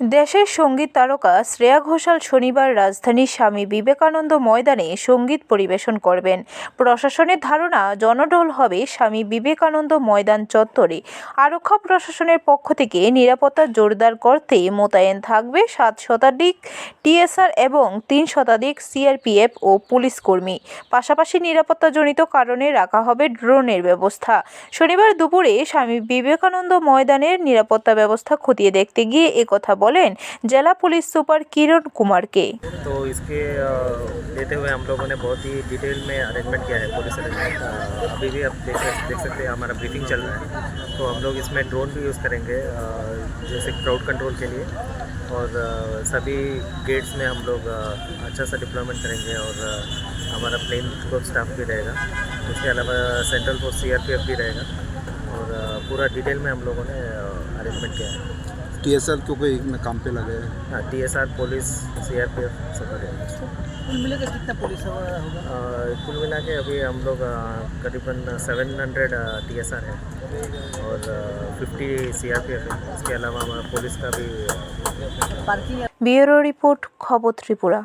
দেশের সংগীত তারকা শ্রেয়া ঘোষাল শনিবার রাজধানীর স্বামী বিবেকানন্দ ময়দানে সংগীত পরিবেশন করবেন। প্রশাসনের ধারণা, জনঢল হবে স্বামী বিবেকানন্দ ময়দান চত্বরে। আরক্ষা প্রশাসনের পক্ষ থেকে নিরাপত্তা জোরদার করতে মোতায়েন থাকবে সাত শতাধিক টিএসআর এবং তিন শতাধিক সিআরপিএফ ও পুলিশ কর্মী। পাশাপাশি নিরাপত্তাজনিত কারণে রাখা হবে ড্রোনের ব্যবস্থা। শনিবার দুপুরে স্বামী বিবেকানন্দ ময়দানের নিরাপত্তা ব্যবস্থা খতিয়ে দেখতে গিয়ে একথা বলেন জেলা পুলিশ সুপার কিরণ কুমারকে तो इसके अ, लेते हुए हम लोगों ने बहुत ही डिटेल में अरेंजमेंट किया है पुलिस अरेंजमेंट अ, अभी भी आप देख सक- देख सकते हैं हमारा ब्रीफिंग चल रहा है तो हम लोग इसमें ड्रोन भी यूज़ करेंगे अ, जैसे क्राउड कंट्रोल के लिए और अ, सभी गेट्स में हम लोग अ, अच्छा सा डिप्लॉयमेंट करेंगे और अ, हमारा प्लेन को स्टाफ भी रहेगा इसके अलावा सेंट्रल फोर्स सी भी रहेगा और अ, पूरा डिटेल में हम लोगों ने अरेंजमेट किया है टी एस आर क्योंकि में काम पे लगे हैं? हाँ T S R police C R P F सब तो कुल मिला के कितना पुलिस होगा? कुल मिला के अभी हम लोग करीबन seven hundred T S R है। और fifty C R P F है। इसके अलावा हमारा पुलिस का भी ब्यूरो रिपोर्ट खबर त्रिपुरा।